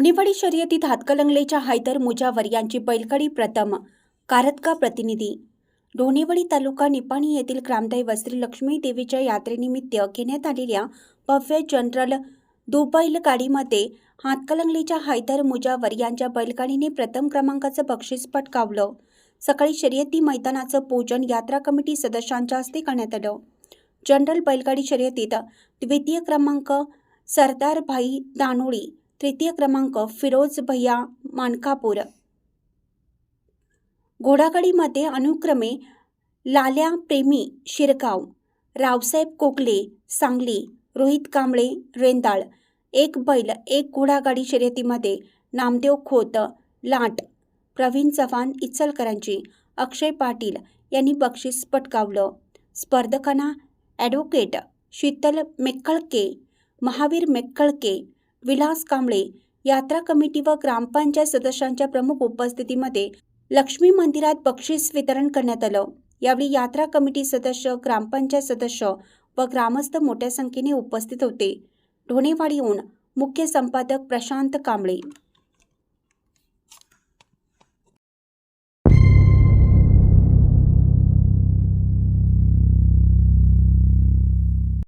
ढोणेवाडी शर्यतीत हातकलंगलेच्या हैदर मुजावर यांची बैलगाडी प्रथम कारतका प्रतिनिधी. ढोणेवाडी तालुका निपाणी येथील ग्रामदैवत वस्त्री लक्ष्मी देवीच्या यात्रेनिमित्त घेण्यात आलेल्या भव्य जनरल दुबैल गाडीमध्ये हातकलंगलीच्या हैदर मुजावर यांच्या बैलगाडीने प्रथम क्रमांकाचं बक्षीस पटकावलं. सकाळी शर्यती मैदानाचं पूजन यात्रा कमिटी सदस्यांच्या हस्ते करण्यात आलं. जनरल बैलगाडी शर्यतीत द्वितीय क्रमांक सरदार भाई दानोळी तृतीय क्रमांक फिरोज भैया मानकापूर. घोडागाडीमध्ये अनुक्रमे लाल्या प्रेमी शिरगाव रावसाहेब कोकले सांगली रोहित कांबळे रेंदाळ एक बैल एक घोडागाडी शर्यतीमध्ये नामदेव खोत लाट प्रवीण चव्हाण इचलकरांची अक्षय पाटील यांनी बक्षीस पटकावलं. स्पर्धकांना ॲडव्होकेट शीतल मेक्कळके महावीर मेक्कळके विलास कांबळे यात्रा कमिटी व ग्रामपंचायत सदस्यांच्या प्रमुख उपस्थितीमध्ये लक्ष्मी मंदिरात बक्षीस वितरण करण्यात आलं. यावेळी यात्रा कमिटी सदस्य ग्रामपंचायत सदस्य व ग्रामस्थ मोठ्या संख्येने उपस्थित होते. ढोणेवाडीहून मुख्य संपादक प्रशांत कांबळे.